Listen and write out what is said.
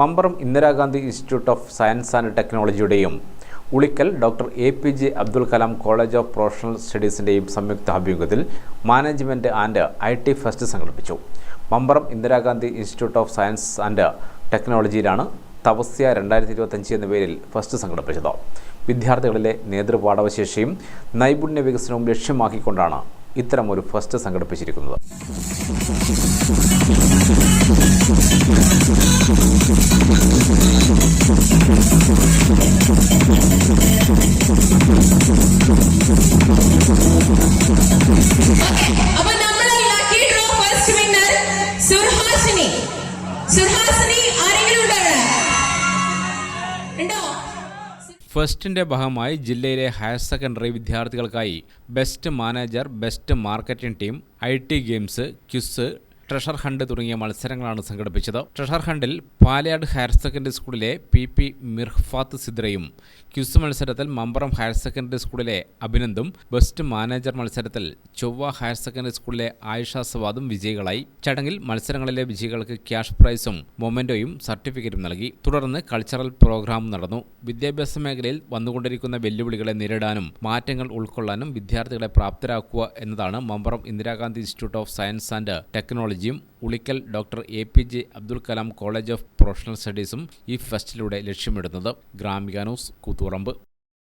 Mambaram Indira Gandhi institute of science and ടെക്നോളജിയുടെയും Ulikkal doctor A P J Abdul Kalam college of professional സ്റ്റഡീസിന്റെയും സംയുക്ത ആഭിമുഖ്യത്തിൽ management and I T fest സംഘടിപ്പിച്ചു. Mambaram Indira Gandhi institute of science and ടെക്നോളജിയിലാണ് Tapasya രണ്ടായിരത്തി ഇരുപത്തഞ്ച് എന്ന പേരിൽ first സംഘടിപ്പിച്ചത്. വിദ്യാർത്ഥികളിലെ നേതൃപാഠവശേഷിയും നൈപുണ്യ വികസനവും ലക്ഷ്യമാക്കിക്കൊണ്ടാണ് ഇത്തരമൊരു ഫസ്റ്റ് സംഘടിപ്പിച്ചിരിക്കുന്നത്. ഫസ്റ്റിന്റെ ഭാഗമായി ജില്ലയിലെ ഹയർ സെക്കൻഡറി വിദ്യാർത്ഥികൾക്കായി best manager best marketing team I T games quiz treasure hunt തുടങ്ങിയ മത്സരങ്ങളാണ് സംഘടിപ്പിച്ചത്. ട്രഷർ ഹണ്ടിൽ പാലയാട് ഹയർ സെക്കൻഡറി സ്കൂളിലെ പി പി മിർഫാത്ത് സിദ്രയും ക്യുസ് മത്സരത്തിൽ മമ്പറം ഹയർ സെക്കൻഡറി സ്കൂളിലെ അഭിനന്ദും ബെസ്റ്റ് മാനേജർ മത്സരത്തിൽ ചൊവ്വ ഹയർ സെക്കൻഡറി സ്കൂളിലെ ആയിഷ സവാദും വിജയികളായി. ചടങ്ങിൽ മത്സരങ്ങളിലെ വിജയികൾക്ക് ക്യാഷ് പ്രൈസും മൊമെന്റോയും സർട്ടിഫിക്കറ്റും നൽകി. തുടർന്ന് കൾച്ചറൽ പ്രോഗ്രാം നടന്നു. വിദ്യാഭ്യാസ മേഖലയിൽ വന്നുകൊണ്ടിരിക്കുന്ന വെല്ലുവിളികളെ നേരിടാനും മാറ്റങ്ങൾ ഉൾക്കൊള്ളാനും വിദ്യാർത്ഥികളെ പ്രാപ്തരാക്കുക എന്നതാണ് Mambaram Indira Gandhi institute of science and ടെക്നോളജിയും Ulikkal doctor A P J Abdul Kalam college of professional സ്റ്റഡീസും ഈ ഫെസ്റ്റിലൂടെ ലക്ഷ്യമിടുന്നത്. ഗ്രാമിക ന്യൂസ് കൂത്തുപറമ്പ്.